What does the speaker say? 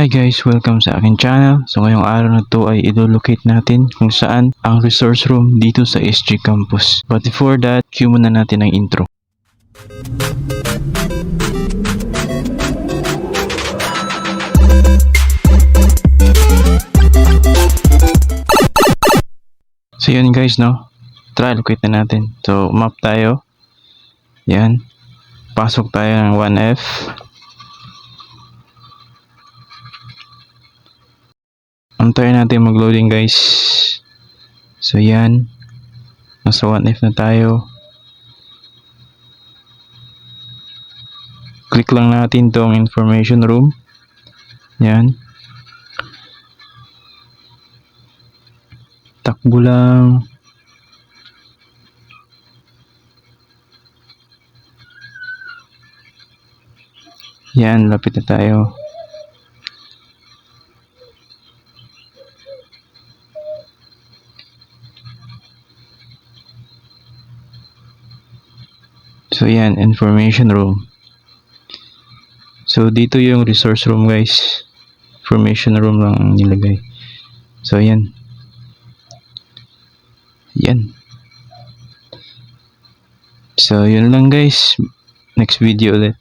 Hi guys, welcome sa aking channel. So ngayong araw na to ay idolocate natin kung saan ang resource room dito sa SG Campus. But before that, cue muna natin ang intro. So yun guys no, try locate na natin. So map tayo. Yan. Pasok tayo ng 1F. Antayin natin mag-loading guys. So yan. Nasa 1F na tayo. Click lang natin tong information room. Yan. Takbo lang. Yan, lapit na tayo. So yan, information room. So dito yung resource room guys. Information room lang ang nilagay. So yan. Yan. So yun lang guys. Next video ulit.